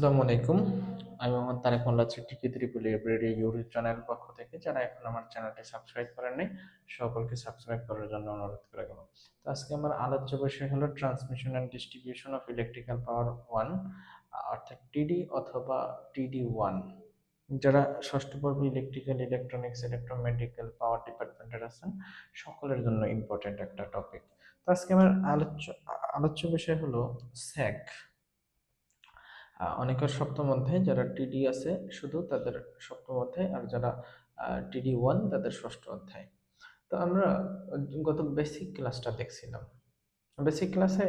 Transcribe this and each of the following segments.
আসসালামু আলাইকুম। আমি মোহাম্মদ তারেক মোল্লা টিকি ত্রিপুলি এভরিডে ইউটিউব চ্যানেল পক্ষ থেকে যারা এখন আমার চ্যানেলটি সাবস্ক্রাইব করেননি, সকলকে সাবস্ক্রাইব করার জন্য অনুরোধ করে গেল। তো আজকে আমার আলোচ্য বিষয় হলো transmission and distribution of electrical power one, অর্থাৎ টিডি অথবা টিডি ওয়ান। যারা ষষ্ঠ পর্ব ইলেকট্রিক্যাল, ইলেকট্রনিক্স, ইলেকট্রোমেডিক্যাল পাওয়ার ডিপার্টমেন্টের আছেন, সকলের জন্য ইম্পর্টেন্ট একটা টপিক তো আজকে আমার আলোচ্য আলোচ্য বিষয় হলো স্যাক অনেকের সপ্তম অধ্যায়, যারা টিডি আছে শুধু তাদের সপ্তম অধ্যায় আর যারা টিডি ওয়ান তাদের ষষ্ঠ অধ্যায়। তো আমরা গত বেসিক ক্লাসটা দেখছিলাম। বেসিক ক্লাসে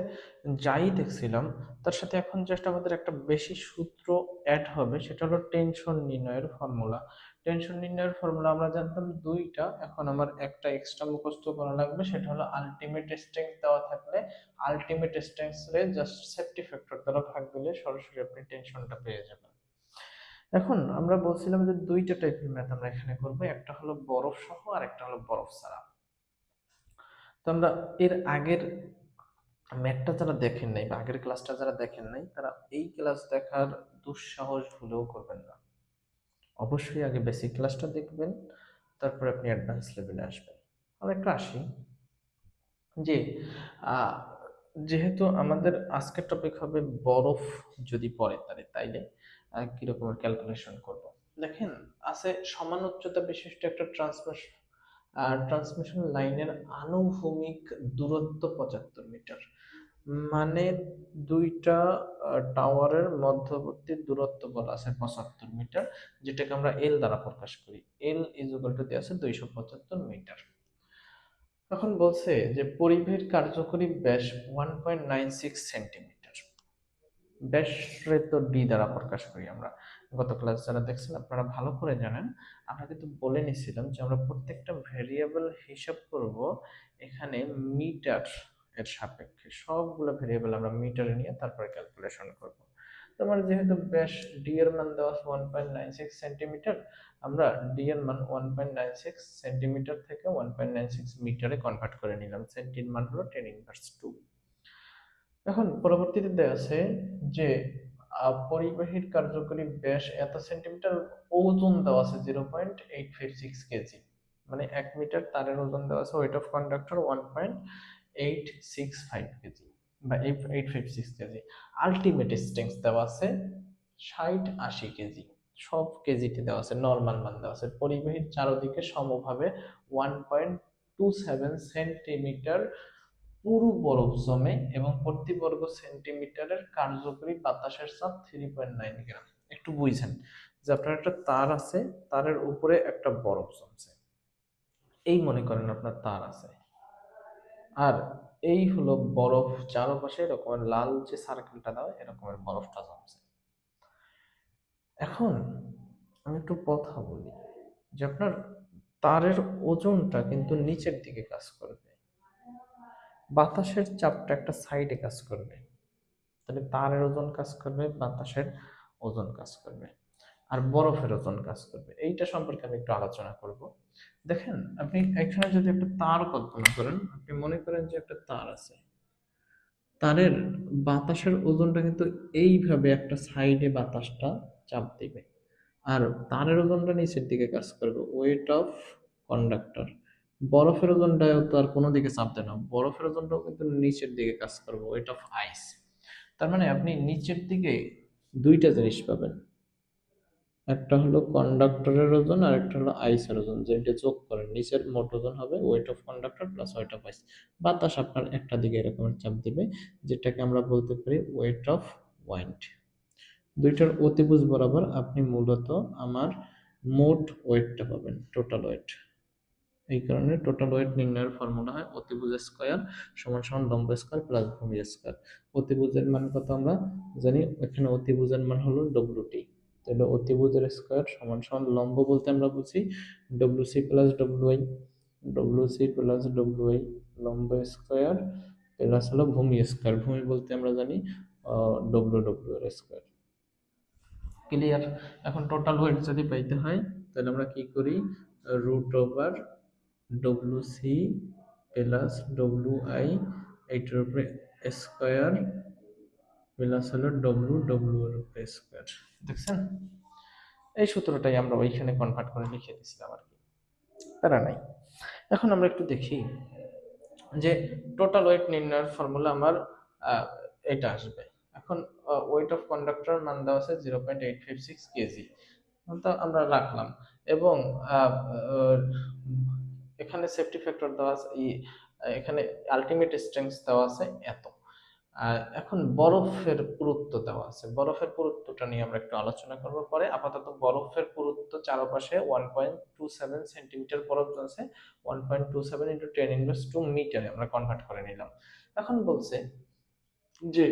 যাই দেখছিলাম, তার সাথে এখন জাস্ট আমাদের একটা বেশি সূত্র অ্যাড হবে, সেটা হলো টেনশন নির্ণয়ের ফর্মুলা টেনশন নির্ণয়ের ফর্মুলা আমরা জানতাম দুইটা, এখন আমার একটা এক্সট্রা মুখস্থ করা লাগবে, সেটা হলো আলটিমেট স্ট্রেংথ দেওয়া থাকলে আলটিমেট স্ট্রেংথে জাস্ট সেফটি ফ্যাক্টর দ্বারা ভাগ দিলে সরাসরি আপনি টেনশনটা পেয়ে যাবেন। এখন আমরা বলছিলাম যে দুইটা টাইপের ম্যাথ আমরা এখানে করব, একটা হলো বরফ সহ আর একটা হলো বরফ ছাড়া। তো আমরা এর আগের ম্যাথটা যারা দেখেন নাই বা আগের ক্লাসটা যারা দেখেন নাই, তারা এই ক্লাস দেখার দুঃসাহস ভুলেও করবেন না। অবশ্যই আগে বেসিক ক্লাসটা দেখবেন, তারপর আপনি অ্যাডভান্স লেভেলে আসবেন। আমরা একটু আসি, যে যেহেতু আমাদের আজকের টপিক হবে বরফ যদি পড়ে তাহলে, তাইলে কিরকমের ক্যালকুলেশন করব? দেখেন, আছে সমান উচ্চতা বিশিষ্ট একটা ট্রান্সমিশন ট্রান্সমিশন লাইনের আনুভূমিক দূরত্ব পঁচাত্তর মিটার। মানে দুইটা টাওয়ারের মধ্যবর্তী দূরত্ব বলা আছে পঁচাত্তর মিটার যেটাকে আমরা এল দ্বারা প্রকাশ করি। এল ইজ ইকুয়াল টু আছে দুইশো পঁচাত্তর মিটার এখন বলছে যে পরিবের কার্যকরী ব্যাস one point nine six centimetre ব্যাসরে তো ডি দ্বারা প্রকাশ করি আমরা। গত ক্লাস যারা দেখছেন, আপনারা ভালো করে জানেন। আমরা কিন্তু বলে নিছিলাম যে আমরা প্রত্যেকটা ভেরিয়েবল হিসাব করব এখানে মিটার এর সাপেক্ষে সবগুলো ভেরিয়েবল আমরা মিটারে নিয়ে তারপরে ক্যালকুলেশন করব। তোমার যেহেতু ব্যাস ডি এর মান দেওয়া আছে one point nine six centimetre আমরা ডি এর মান one point nine six centimetre থেকে ওয়ান পয়েন্ট নাইন সিক্স মিটারে কনভার্ট করে নিলাম। সেন্টির মান হলো টেন ইনভার্স টু এখন পরবর্তীতে দেওয়া আছে যে পরিবাহীর কার্যকরী ব্যাস এত সেন্টিমিটার ওজন দেওয়া আছে zero point eight five six KG মানে এক মিটার তারের ওজন দেওয়া আছে weight of conductor one point eight six five KG বা eight five six KG. Ultimate strength দেওয়া আছে ষাট আশি কেজি। সব কেজিতে দেওয়া আছে নর্মাল মান দেওয়া আছে। পরিবাহীর চারদিকে সমভাবে one point two seven centimetre পুরু বরফ জমে এবং প্রতি বর্গ সেন্টিমিটারের কার্যকরী বাতাসের চাপ থ্রি পয়েন্ট নাইন গ্রাম একটু বুঝছেন যে আপনার একটা তার আছে, তারের উপরে একটা বরফ জমছে। এই মনে করেন আপনার তার আছে। আর এই হলো বরফ চারপাশে এরকমের লাল যে সার্কেলটা দেওয়া, এরকমের বরফটা জমছে। এখন আমি একটু কথা বলি যে আপনার তারের ওজনটা কিন্তু নিচের দিকে কাজ করবে। বাতাসের চাপটা একটা সাইডে কাজ করবে। তাহলে তারের ওজন কাজ করবে, বাতাসের ওজন কাজ করবে। আর বরফের ওজন কাজ করবে। এইটা সম্পর্কে আমি একটু আলোচনা করব। দেখেন, আপনি এখানে যদি একটা তার কল্পনা করেন, আপনি মনে করেন যে একটা তার আছে। তারের বাতাসের ওজনটা কিন্তু এইভাবে একটা সাইডে বাতাসটা চাপ দিবে। আর তারের ওজনটা নিচের দিকে কাজ করবে ওয়েট অফ কন্ডাক্টর বরফের ওজনটাও আর কোনো দিকে চাপ দেয় না, বরফের ওজনটাও কিন্তু নিচের দিকে কাজ করবে ওয়েট অফ আইস তার মানে আপনি নিচের দিকে দুইটা জিনিস পাবেন। একটা হলো কন্ডাক্টরের ওজন আর একটা হলো আইসের ওজন, যেটা যোগ করেন নিচের মোট ওজন হবে weight of conductor plus weight of ice বাতাস আপনার একটা দিকে এরকমের চাপ দিবে, যেটাকে আমরা বলতে পারি ওয়েট অফ ওয়াইন্ড দুইটার অতিভুজ বরাবর আপনি মূলত আমার মোট ওয়েটটা পাবেন টোটাল ওয়েট এই কারণে টোটাল ওয়েট নির্ণয়ের ফর্মুলা হয় অতিভুজ স্কোয়ার সমান সমান লম্ব স্কোয়ার প্লাস ভূমি স্কোয়ার অতিভুজের মান কত আমরা জানি? এখানে অতিভুজের মান হলো ডব্লিউ টি তাহলে অতিভুজের স্কোয়ার সমান সমান লম্ব বলতে আমরা বুঝি W C plus W I W C plus W I লম্ব স্কোয়ার প্লাস হলো ভূমি স্কোয়ার ভূমি বলতে আমরা জানি ডব্লিউ ডব্লিউ এর স্কোয়ার ক্লিয়ার এখন টোটাল ওয়েট যদি পাইতে হয়, তাহলে আমরা কি করি? Root over W C plus W I এইটার উপরে স্কোয়ার প্লাস হলো ডব্লু ডব্লু উপরে স্কোয়ার দেখছেন? এই সূত্রটাই আমরা ওইখানে কনভার্ট করে লিখে দিয়েছিলাম আর কি। তারা নাই। এখন আমরা একটু দেখি যে টোটাল ওয়েট নির্ণয়ের ফর্মুলা আমার এটা আসবে। এখন ওয়েট অফ কন্ডাক্টর মান দেওয়া আছে zero point eight five six KG আমরা রাখলাম। এবং এখানে সেফটি ফ্যাক্টর দেওয়া আছে এখানে আলটিমেট স্ট্রেংথ দেওয়া আছে এত। এখন বরফের পুরুত্ব দেওয়া আছে। বরফের পুরুত্বটা নিয়ে আমরা একটু আলোচনা করব পরে। আপাতত বরফের পুরুত্ব চারপাশে one point two seven centimetre বরফ আছে one point two seven into ten inverse two মিটারে আমরা কনভার্ট করে নিলাম। এখন বলছে যে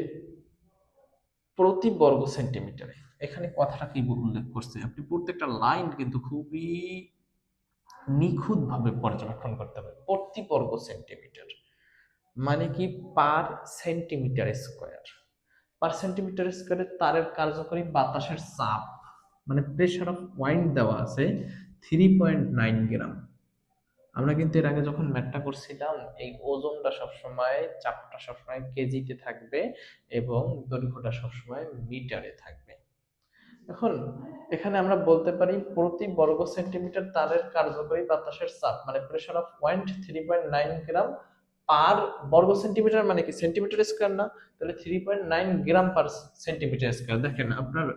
প্রতি বর্গ সেন্টিমিটারে এখানে কথাটা কি উল্লেখ করছে? আপনি প্রত্যেকটা লাইন কিন্তু খুবই নিখুঁতভাবে পর্যবেক্ষণ করতে হবে। প্রতি বর্গ সেন্টিমিটার মানে কি per centimetre square per centimetre স্কোয়ারে তারের কার্যকরী বাতাসের চাপ মানে প্রেশার অফ ওয়াইন্ড দেওয়া আছে থ্রি পয়েন্ট নাইন গ্রাম আমরা কিন্তু এর আগে যখন ম্যাথটা করছিলাম, এই ওজনটা সবসময়, চাপটা সবসময় কেজিতে থাকবে এবং দৈর্ঘ্যটা সবসময় মিটারে থাকবে। এখন এখানে আমরা বলতে পারি প্রতি বর্গ সেন্টিমিটার তারের কার্যকরী বাতাসের চাপ মানে pressure of point three point nine gram per বর্গ সেন্টিমিটার মানে কি? সেন্টিমিটার স্কোয়ার না? তাহলে three point nine gram per centimetre square দেখেন, আপনার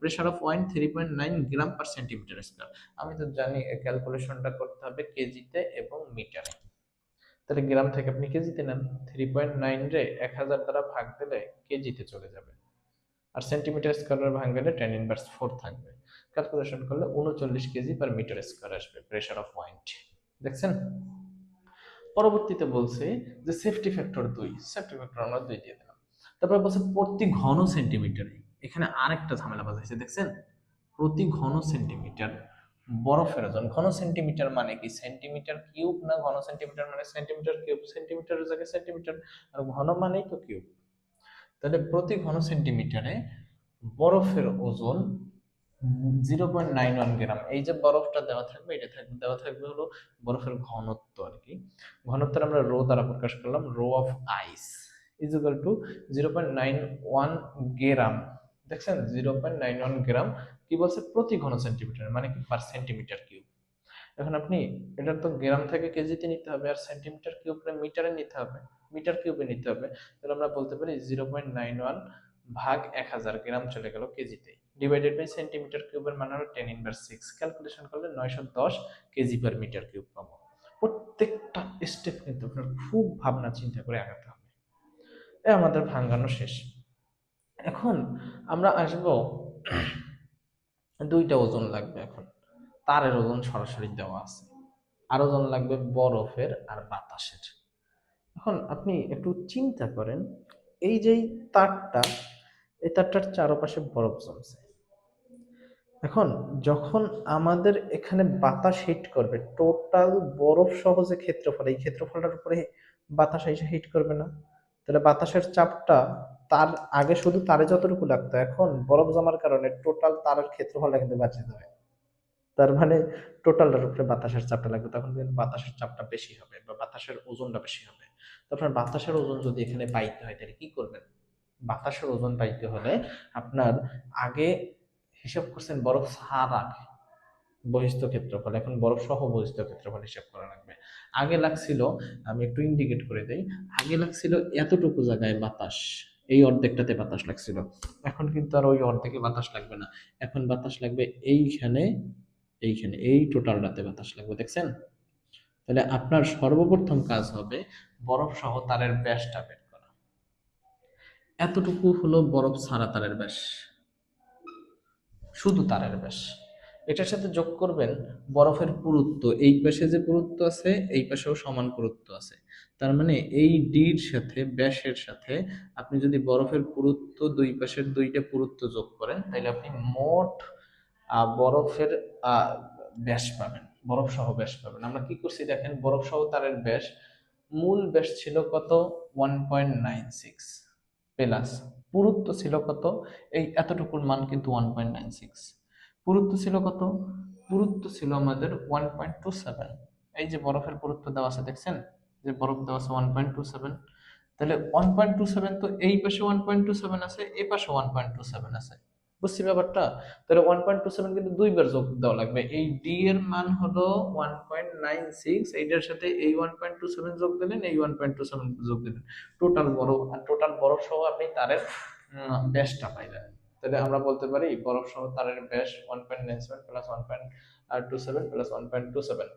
pressure of wind three point nine gram per centimetre square আমি তো জানি ক্যালকুলেশনটা করতে হবে কেজিতে এবং মিটারে। তাহলে গ্রাম থেকে আপনি কেজিতে নেন। থ্রি পয়েন্ট নাইন রে এক হাজার দ্বারা ভাগ দিলে কেজিতে চলে যাবে। আর সেন্টিমিটার স্কোয়ারের ভাগ গেলে টেন ইনভার্স ফোর থাকবে। ক্যালকুলেশন করলে উনচল্লিশ কেজি পার মিটার স্কোয়ার আসবে প্রেশার অফ ওয়াইন্ট দেখছেন? পরবর্তীতে বলছে যে সেফটি ফ্যাক্টর দুই সেফটি ফ্যাক্টর আমরা দুই দিয়ে দিলাম। তারপরে বলছে প্রতি ঘন সেন্টিমিটারে এখানে আরেকটা ঝামেলা বাজাইছে দেখছেন? প্রতি ঘন সেন্টিমিটার বরফের ওজন, ঘন সেন্টিমিটার মানে কি? সেন্টিমিটার কিউব না ঘন সেন্টিমিটার মানে সেন্টিমিটার কিউব সেন্টিমিটারের জায়গায় সেন্টিমিটার আর ঘন মানেই তো কিউব তাহলে প্রতি ঘন সেন্টিমিটারে বরফের ওজন zero point nine one gram. এই যে বরফটা দেওয়া থাকবে, এটা থাকবে, দেওয়া থাকবে হলো বরফের ঘনত্ব আর কি। ঘনত্ব আমরা রো দ্বারা প্রকাশ করলাম, rho of ice is equal to zero point nine one gram. দেখছেন? Zero point nine one gram কি বলছে? প্রতি ঘন সেন্টিমিটার মানে কি? Per centimetre cube. এখন আপনি এটা তো গ্রাম থেকে কেজিতে নিতে হবে আর সেন্টিমিটার কিউবটা মিটারে নিতে হবে। মিটার কিউবে নিতে হবে। তাহলে আমরা বলতে পারি জিরো পয়েন্ট নাইন ওয়ান ভাগ এক হাজার গ্রাম চলে গেল কেজিতে। ডিভাইডেড বাই সেন্টিমিটার কিউবের মান হলো টেন ইনভার্স সিক্স ক্যালকুলেশন করলে নয়শো দশ কেজি পার মিটার কিউব পাবো। প্রত্যেকটা স্টেপ কিন্তু আপনার খুব ভাবনা চিন্তা করে আগাতে হবে। এ আমাদের ভাঙ্গানো শেষ। এখন আমরা আসব দুইটা ওজন লাগবে এখন। তারের ওজন সরাসরি দেওয়া আছে। আর ওজন লাগবে বরফের আর বাতাসের। এখন আপনি একটু চিন্তা করেন, এই যে তারটা, এই তারটার চারপাশে বরফ জমছে। এখন যখন আমাদের এখানে বাতাস হিট করবে টোটাল বরফ সহ যে ক্ষেত্রফল, এই ক্ষেত্রফলটার উপরে বাতাস এসে হিট করবে না। তাহলে বাতাসের চাপটা তার, আগে শুধু তারে যতটুকু লাগতো, এখন বরফ জমার কারণে টোটাল তারের ক্ষেত্রফলটা কিন্তু বাঁচিয়ে যাবে তার মানে টোটালটার উপরে বাতাসের চাপটা লাগবে, তখন কিন্তু বাতাসের চাপটা বেশি হবে বা বাতাসের ওজনটা বেশি হবে। তো আপনার বাতাসের ওজন যদি এখানে পাইতে হয়, তাহলে কি করবেন? বাতাসের ওজন পাইতে হলে আপনার আগে হিসাব করছেন বরফ আগে। বহিস্থ ক্ষেত্রফল, এখন বরফ সহ বহিস্থ ক্ষেত্রফল হিসাব করা লাগবে। আগে লাগছিল, আমি একটু ইন্ডিকেট করে দেই, আগে লাগছিল এতটুকু জায়গায় বাতাস, এই অর্ধেকটাতে বাতাস লাগছিল। এখন কিন্তু আর ওই অর্ধেকে বাতাস লাগবে না। এখন বাতাস লাগবে এইখানে এইখানে, এই টোটালটাতে বাতাস লাগবে, দেখছেন? তাহলে আপনার সর্বপ্রথম কাজ হবে বরফ সহ তারের ব্যাসটা বের করা। এতটুকু হলো বরফ ছাড়া তারের ব্যাস। শুধু তারের ব্যাস। এটার সাথে যোগ করবেন বরফের পুরুত্ব। এই পাশে যে পুরুত্ব আছে, এই পাশেও সমান পুরুত্ব আছে। তার মানে এই ডির সাথে, ব্যাসের সাথে আপনি যদি বরফের পুরুত্ব দুই পাশের দুইটা পুরুত্ব যোগ করেন তাহলে আপনি মোট বরফের ব্যাস পাবেন। বরফ সহ ব্যাস পাবেন। আমরা কি করছি দেখেন বরফ সহ তারের ব্যাস, মূল ব্যাস ছিল কত? One point nine six plus পুরুত্ব ছিল কত? এই এতটুকুর মান কিন্তু ওয়ান পয়েন্ট নাইন সিক্স পুরুত্ব ছিল কত? পুরুত্ব ছিল আমাদের ওয়ান পয়েন্ট টু সেভেন এই যে বরফের পুরুত্ব দেওয়া আছে, দেখছেন? যে বরফ দেওয়া আছে ওয়ান পয়েন্ট টু সেভেন তাহলে ওয়ান পয়েন্ট টু সেভেন তো এই পাশে ওয়ান পয়েন্ট টু সেভেন আছে এই পাশে ওয়ান পয়েন্ট টু সেভেন আছে। বুঝছি ব্যাপারটা? তাহলে ওয়ান পয়েন্ট টু সেভেন কিন্তু দুইবার যোগ দেওয়া লাগবে। এই ডি এর মান হলো ওয়ান পয়েন্ট নাইন সিক্স এইটার সাথে এই ওয়ান পয়েন্ট টু সেভেন যোগ দিলেন, এই ওয়ান পয়েন্ট টু সেভেন যোগ দিলেন। টোটাল বড়, আর টোটাল বড় সহ আপনি তারের ব্যাসটা পাইলেন। তাহলে আমরা বলতে পারি বরফ সহ তারের ব্যাস one point nine seven plus one point two seven plus one point two seven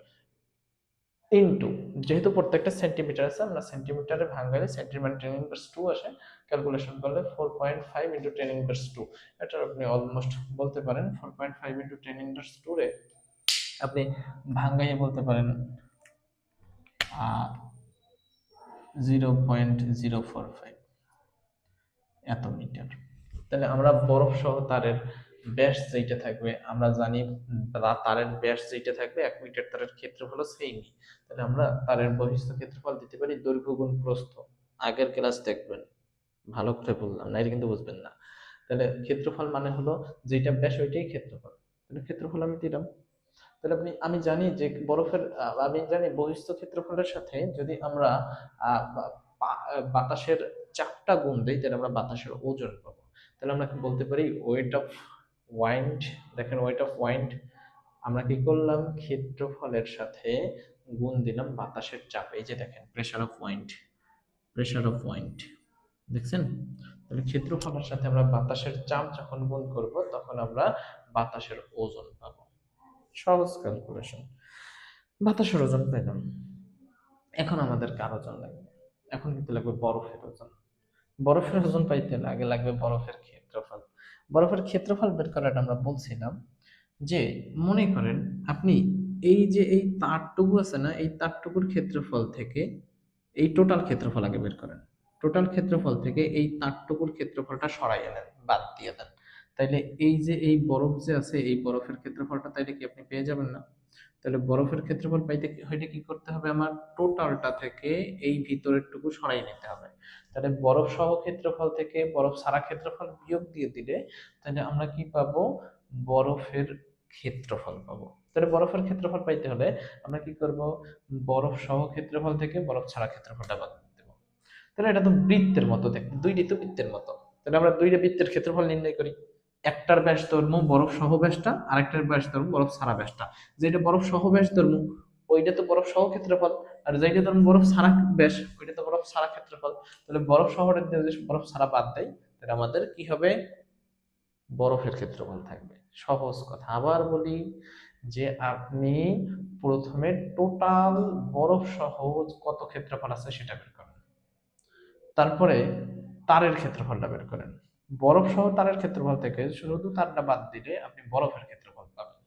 into যেহেতু প্রত্যেকটা সেন্টিমিটার আছে, আমরা সেন্টিমিটারে ভাঙালে সেন্টিমিটার টেন ইনভার্স টু আসে ক্যালকুলেশন করলে four point five into ten inverse two এটা আপনি অলমোস্ট বলতে পারেন four point five into ten inverse two রে আপনি ভাঙ্গাইয়ে বলতে পারেন zero point zero four five এত মিটার তাহলে আমরা বরফ সহ তারের ব্যাস যেটা থাকবে, আমরা জানি তারের ব্যাস যেটা থাকবে, এক মিটার তারের ক্ষেত্রফল সেইমই তাহলে আমরা তারের বহিস্থ ক্ষেত্রফল দিতে পারি দৈর্ঘ্য গুণ প্রস্থ। আগের ক্লাস দেখবেন। ভালো করে বললাম না এটা কিন্তু বুঝবেন না। তাহলে ক্ষেত্রফল মানে হলো যেটা ব্যাস ওইটাই ক্ষেত্রফল। তাহলে ক্ষেত্রফল আমি দিলাম। তাহলে আপনি, আমি জানি যে বরফের আমি জানি বহিস্থ ক্ষেত্রফলের সাথে যদি আমরা বাতাসের চাপটা গুণ দিই, তাহলে আমরা বাতাসের ওজন পাবো। তাহলে আমরা বলতে পারি ওয়েট অফ ওয়াইন্ড দেখেন ওয়েট অফ ওয়াইন্ড আমরা কি করলাম? ক্ষেত্রফলের সাথে গুণ দিলাম বাতাসের চাপ। এই যে দেখেন pressure of wind pressure of wind দেখছেন? তাহলে ক্ষেত্রফলের সাথে আমরা বাতাসের চাপ যখন গুণ করব, তখন আমরা বাতাসের ওজন পাবো। সহজ ক্যালকুলেশন বাতাসের ওজন পেলাম। এখন আমাদের কার ওজন লাগবে? এখন কিন্তু লাগবে বরফের ওজন। বরফের ওজন পাইতে আগে লাগবে বরফের ক্ষেত্রফল। বরফের ক্ষেত্রফল বের করাটা আমরা বলছিলাম যে, মনে করেন আপনি এই যে এই তারটুকু আছে না, এই তারটুকুর ক্ষেত্রফল থেকে এই টোটাল ক্ষেত্রফল আগে বের করেন। টোটাল ক্ষেত্রফল থেকে এই তারটুকুর ক্ষেত্রফলটা সরাই নেন বাদ দিয়ে দেন। তাইলে এই যে এই বরফ যে আছে, এই বরফের ক্ষেত্রফলটা তাইলে কি আপনি পেয়ে যাবেন না? তাহলে বরফের ক্ষেত্রফল পাইতে হইলে কি করতে হবে? আমার টোটালটা থেকে এই ভিতরের টুকু সরাই নিতে হবে। তাহলে বরফ সহ ক্ষেত্রফল থেকে বরফ সারা ক্ষেত্রফল বিয়োগ দিয়ে দিলে তাহলে আমরা কি পাবো? বরফের ক্ষেত্রফল পাবো। তাহলে বরফের ক্ষেত্রফল পাইতে হলে আমরা কি করব? বরফ সহ ক্ষেত্রফল থেকে বরফ ছাড়া ক্ষেত্রফলটা বাদ দেব। তাহলে এটা তো বৃত্তের মতো দেখতে, দুইটি তো বৃত্তের মতো। তাহলে আমরা দুইটা বৃত্তের ক্ষেত্রফল নির্ণয় করি। একটার ব্যাস ধর্ম বরফ সহ ব্যাসটা, আরেকটার ব্যাস ধর্ম বরফ ছাড়া ব্যাসটা। যেটা বরফ সহ ব্যাস ধর্ম, ওইটা তো বরফ সহ ক্ষেত্রফল। আর যেটা ধরুন বরফ ছাড়া ব্যাস, ওইটা তো বরফ ছাড়া ক্ষেত্রফল। তাহলে বরফ শহরের যদি বরফ ছাড়া বাদ দেয় তাহলে আমাদের কি হবে? বরফের ক্ষেত্রফল থাকবে। সহজ কথা। আবার বলি যে আপনি প্রথমে টোটাল বরফ সহ কত ক্ষেত্রফল আছে সেটা বের করেন। তারপরে তারের ক্ষেত্রফলটা বের করেন। বরফ সহ তারের ক্ষেত্রফল থেকে শুধু তারটা বাদ দিলে আপনি বরফের ক্ষেত্রফল পাবেন।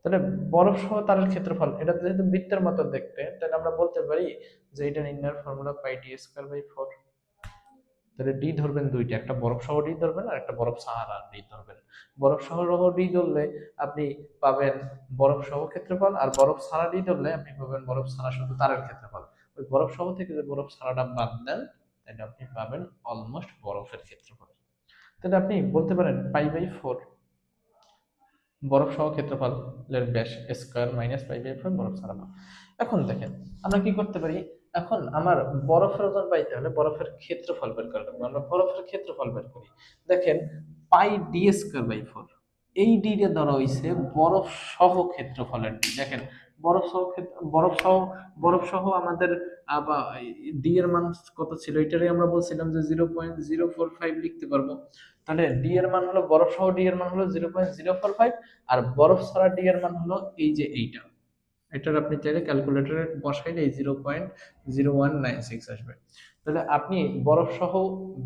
তাহলে বরফ সহ তারের ক্ষেত্রফল, এটা যেহেতু বৃত্তের মতো দেখতে, তাহলে আমরা বলতে পারি যে এটা নির্ণয়ের formula pi D square by four তাহলে ডি ধরবেন দুইটা, একটা বরফ সহ ডি ধরবেন আর একটা বরফ সাহারা ডি ধরবেন। বরফ সহ ডি ধরলে আপনি পাবেন বরফ সহ ক্ষেত্রফল আর বরফ সারা ডি ধরলে আপনি পাবেন বরফ সারা শুধু তারের ক্ষেত্রফল। ওই বরফ সহ থেকে যে বরফ সারাটা বাদ দেন, তাহলে আপনি পাবেন অলমোস্ট বরফের ক্ষেত্রফল। তাহলে আপনি বলতে পারেন পাই বাই ফোর বরফ সহ ক্ষেত্রফলের ব্যাস square minus pi by four বরফ সারা এখন দেখেন, আমরা কি করতে পারি? এখন আমার বরফের ওজন পাইতে হলে বরফের ক্ষেত্রফল বের করতে হবে আমরা বরফের ক্ষেত্রফল বের করি। দেখেন, pi D square by four. এই ডি রে ধরা হইছে বরফ সহ ক্ষেত্রফলের ডি দেখেন বরফ সহ বরফ সহ আমাদের ডি এর মান কত ছিল? এটারই আমরা বলছিলাম যে zero point zero four five লিখতে পারব। তাহলে ডি এর মান হলো, বরফ সহ ডি এর মান হলো zero point zero four five আর বরফ ছাড়া ডি এর মান হলো এই যে এইটা। এটার আপনি চাইলে ক্যালকুলেটরে বসাইলে zero point zero one nine six আসবে। তাহলে আপনি বরফ সহ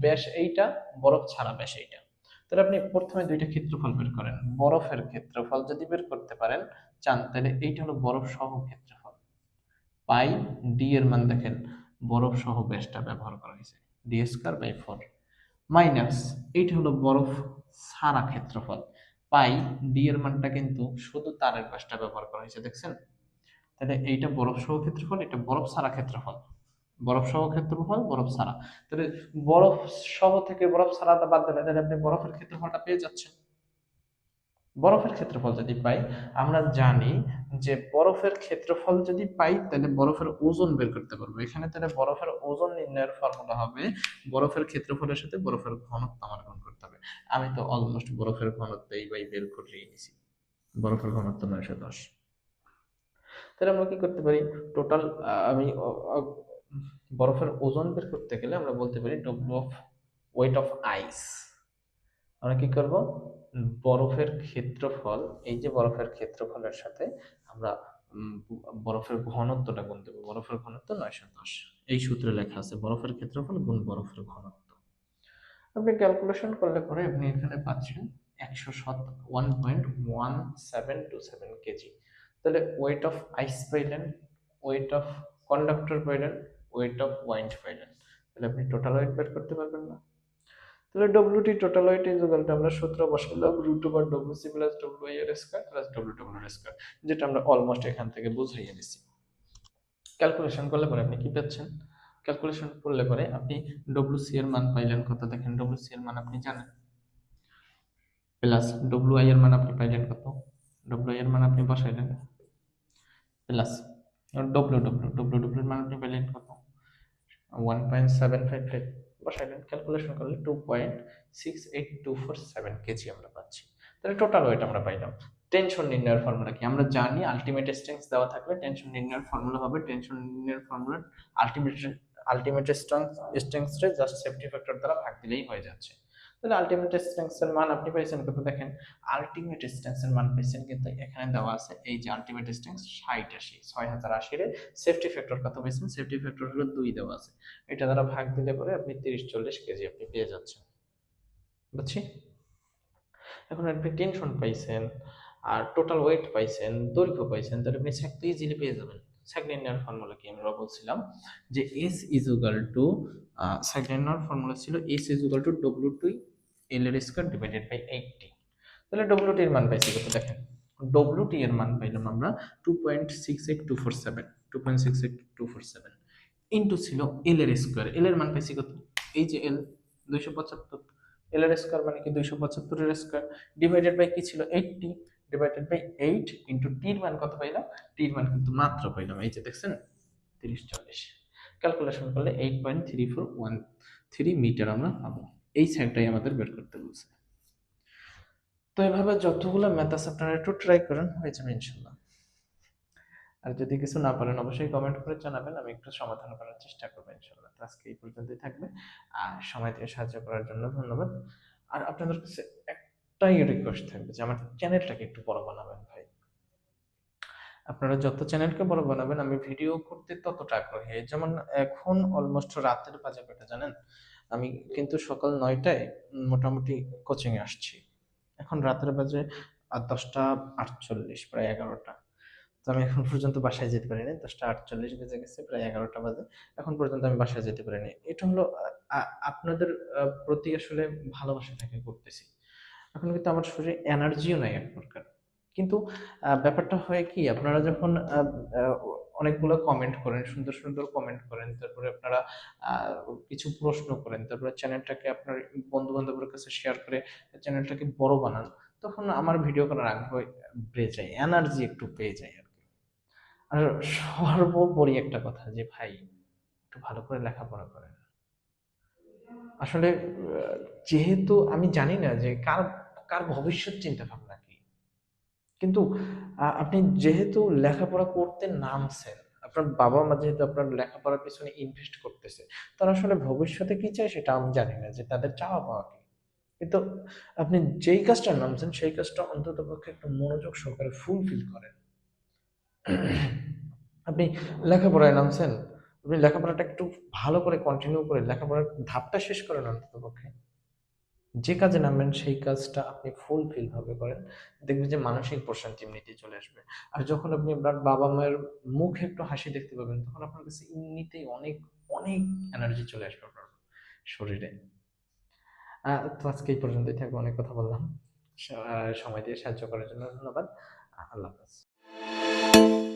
ব্যাস এইটা, বরফ ছাড়া ব্যাস এইটা। তাহলে আপনি প্রথমে দুইটা ক্ষেত্রফল বের করেন। বরফের ক্ষেত্রফল যদি বের করতে পারেন চান, তাহলে এইটা হলো বরফ সহ ক্ষেত্রফল। পাই ডি এর মান দেখেন, বরফ সহ ব্যাসটা ব্যবহার করা হয়েছে। D square by four minus এইটা হলো বরফ ছাড়া ক্ষেত্রফল। পাই ডি এর মানটা কিন্তু শুধু তারের ব্যাসটা ব্যবহার করা হয়েছে, দেখছেন? তাহলে এইটা বরফ সহ ক্ষেত্রফল, এটা বরফ ছাড়া ক্ষেত্রফল। বরফ সহ ক্ষেত্রফল, বরফ ছাড়া। তাহলে বরফ সহ থেকে বরফ ছাড়াটা বাদ দিলে, তাহলে আপনি বরফের ক্ষেত্রফলটা পেয়ে যাচ্ছেন। বরফের ক্ষেত্রফল যদি পাই, আমরা জানি যে বরফের ক্ষেত্রফল যদি পাই, তাহলে বরফের ওজন বের করতে পারব। এখানে তাহলে বরফের ওজন নির্ণয়ের ফর্মুলা হবে, বরফের ক্ষেত্রফলের সাথে বরফের ঘনত্ব আমার গুণ করতে হবে। আমি তো অলমোস্ট বরফের ঘনত্ব এই বাই বের করেই নিছি। বরফের ঘনত্ব নয়শো দশ। তাহলে আমরা কি করতে পারি? টোটাল আমি বরফের ওজন বের করতে গেলে আমরা বলতে পারি W of weight of ice আমরা কি করব? বরফের ক্ষেত্রফল, এই যে বরফের ক্ষেত্রফলের সাথে আমরা বরফের ঘনত্বটা গুণ দেবো। বরফের ঘনত্ব নয়শো দশ। এই সূত্রে লেখা আছে, বরফের ক্ষেত্রফল গুণ বরফের ঘনত্ব। আপনি ক্যালকুলেশন করলে পরে আপনি এখানে পাচ্ছেন একশো সাত one point one seven two seven KG তাহলে ওয়েট অফ আইস পাইলেন ওয়েট অফ কন্ডাক্টর পাইলেন ওয়েট অফ ওয়াইন্ড পাইলেন তাহলে আপনি টোটাল ওয়েট বের করতে পারবেন না। তাহলে WT total weight is equal to আমরা সূত্র বসালাম root over W C plus W এর স্কয়ার প্লাস ডব্লিউ ডব্লিউ এর স্কয়ার যেটা আমরা অলমোস্ট এখান থেকে বুঝাইয়ে দিছি ক্যালকুলেশন করলে পরে আপনি কি পাচ্ছেন? ক্যালকুলেশন করলে পরে আপনি ডব্লিউ সি এর মান পাইলেন কত? দেখেন ডব্লিউ সি এর মান আপনি জানেন। প্লাস ডব্লিউ আই এর মান আপনি পাইলেন কত? ডব্লিউ আই এর মান আপনি বসাইলেন। Plus W W W W এর মান আপনি পাইলেন কত? One point seven five five বসাইলেন calculation করলে two point six eight two four seven KG আমরা পাচ্ছি। তাহলে টোটাল ওয়েট আমরা পাইলাম টেনশন নির্ণয়ের ফর্মুলা কি? আমরা জানি আলটিমেট স্ট্রেংথ দেওয়া থাকলে টেনশন নির্ণয়ের ফর্মুলা হবে। টেনশন নির্ণয়ের ফর্মুলা আলটিমেট আলটিমেট স্ট্রেংথ স্ট্রেংথে জাস্ট সেফটি ফ্যাক্টর দ্বারা ভাগ দিলেই হয়ে যাচ্ছে। তাহলে আলটিমেট স্ট্রেংথের মান আপনি পাইছেন কত? দেখেন আলটিমেট স্ট্রেংথের মান পাইছেন কিন্তু এখানে দেওয়া আছে এই যে আলটিমেট স্ট্রেংথ ষাট আশি, ছয় হাজার আশির সেফটি ফ্যাক্টর কত পাইছেন? সেফটি ফ্যাক্টর হলো দুই দেওয়া আছে। এটা দ্বারা ভাগ দিলে পরে আপনি তিরিশ চল্লিশ কেজি আপনি পেয়ে যাচ্ছেন। বুঝছি? এখন আপনি টেনশন পাইছেন আর টোটাল ওয়েট পাইছেন, দৈর্ঘ্য পাইছেন, তাহলে আপনি স্যাক ইজিলি পেয়ে যাবেন। স্যাক নির্ণয়ের ফর্মুলা কি আমরা বলছিলাম? যে S is equal to sag formula ছিল S is equal to W two L এর square divided by eight T তাহলে ডব্লিউ টি এর মান পাইছি কত? দেখেন ডব্লিউ টি এর মান পাইলাম আমরা two point six eight two four seven two point six eight two four seven into ছিল এল এর স্কোয়ার এল এর মান পাইছি কত? এই যে এল দুইশো পঁচাত্তর। এল এর স্কোয়ার মানে কি? দুইশো পঁচাত্তরের স্কোয়ার ডিভাইডেড বাই কি ছিল? Eight T divided by eight into টির মান কত পাইলাম? টির মান কিন্তু মাত্র পাইলাম। এই যে দেখছেন, তিরিশ চল্লিশ। ক্যালকুলেশন করলে eight point three four one three metre আমরা পাবো। এই সাইডটাই আমাদের বের করতে বলছে। তো এভাবে যতগুলো ম্যাথ আছে আপনারা একটু ট্রাই করেন, হয়ে যাবে ইনশাল্লাহ। আর যদি কিছু না পারেন, অবশ্যই কমেন্ট করে জানাবেন, আমি একটু সমাধান করার চেষ্টা করব ইনশাল্লাহ। আজকে এই পর্যন্তই থাকবে। আর সময় দিয়ে সাহায্য করার জন্য ধন্যবাদ। আর আপনাদের কাছে একটাই রিকোয়েস্ট থাকবে যে আমার চ্যানেলটাকে একটু বড় বানাবেন ভাই। আপনারা যত চ্যানেলকে বড় বানাবেন, আমি ভিডিও করতে ততটা আগ্রহী। যেমন এখন অলমোস্ট রাতের বাজে পেটে জানেন? আমি কিন্তু সকাল নয়টায় মোটামুটি কোচিংয়ে আসছি। এখন রাতের বাজে দশটা আটচল্লিশ, প্রায় এগারোটা। তো আমি এখন পর্যন্ত বাসায় যেতে পারিনি, দশটা আটচল্লিশ বেজে গেছে, প্রায় এগারোটা বাজে। এখন পর্যন্ত আমি বাসায় যেতে পারিনি। এটা হলো আপনাদের প্রতি আসলে ভালোবাসা থেকে করতেছি। এখন কিন্তু আমার শরীরে এনার্জিও নাই এক প্রকার। কিন্তু ব্যাপারটা হয় কি, আপনারা যখন অনেকগুলো কমেন্ট করেন, সুন্দর সুন্দর কমেন্ট করেন। তারপরে আপনারা কিছু প্রশ্ন করেন। তারপরে চ্যানেলটাকে আপনার বন্ধু বান্ধবের কাছে শেয়ার করে চ্যানেলটাকে বড় বানান। তখন আমার ভিডিও করার আগ্রহ বেড়ে যায় এনার্জি একটু পেয়ে যায় আর কি। আর সর্বোপরি একটা কথা যে, ভাই, একটু ভালো করে লেখাপড়া করেন। আসলে যেহেতু আমি জানি না যে, কার কার ভবিষ্যৎ চিন্তা ভাবনা কিন্তু আপনি যেহেতু লেখাপড়া করতে নামছেন, আপনার বাবা মা যেহেতু আপনার লেখাপড়ার পিছনে ইনভেস্ট করতেছে, তারা আসলে ভবিষ্যতে কি চায় সেটা আমি জানি না যে তাদের চাওয়া পাওয়া কি। কিন্তু আপনি যেই কাজটা নামছেন, সেই কাজটা অন্তত পক্ষে একটু মনোযোগ সহকারে ফুলফিল করেন। আপনি লেখাপড়ায় নামছেন, আপনি লেখাপড়াটা একটু ভালো করে কন্টিনিউ করে লেখাপড়ার ধাপটা শেষ করেন অন্তত পক্ষে। যে কাজে নামবেন, সেই কাজটা আপনি ফুলফিল ভাবে করেন। দেখবেন যে মানসিক প্রশান্তি এমনিতেই চলে আসবে। আর যখন আপনি আপনার বাবা মায়ের মুখে একটু হাসি দেখতে পাবেন, তখন আপনার কাছে এমনিতেই অনেক অনেক এনার্জি চলে আসবে আপনার শরীরে। তো আজকে এই পর্যন্তই থাকবে, অনেক কথা বললাম। সময় দিয়ে সাহায্য করার জন্য ধন্যবাদ। আল্লাহ হাফেজ।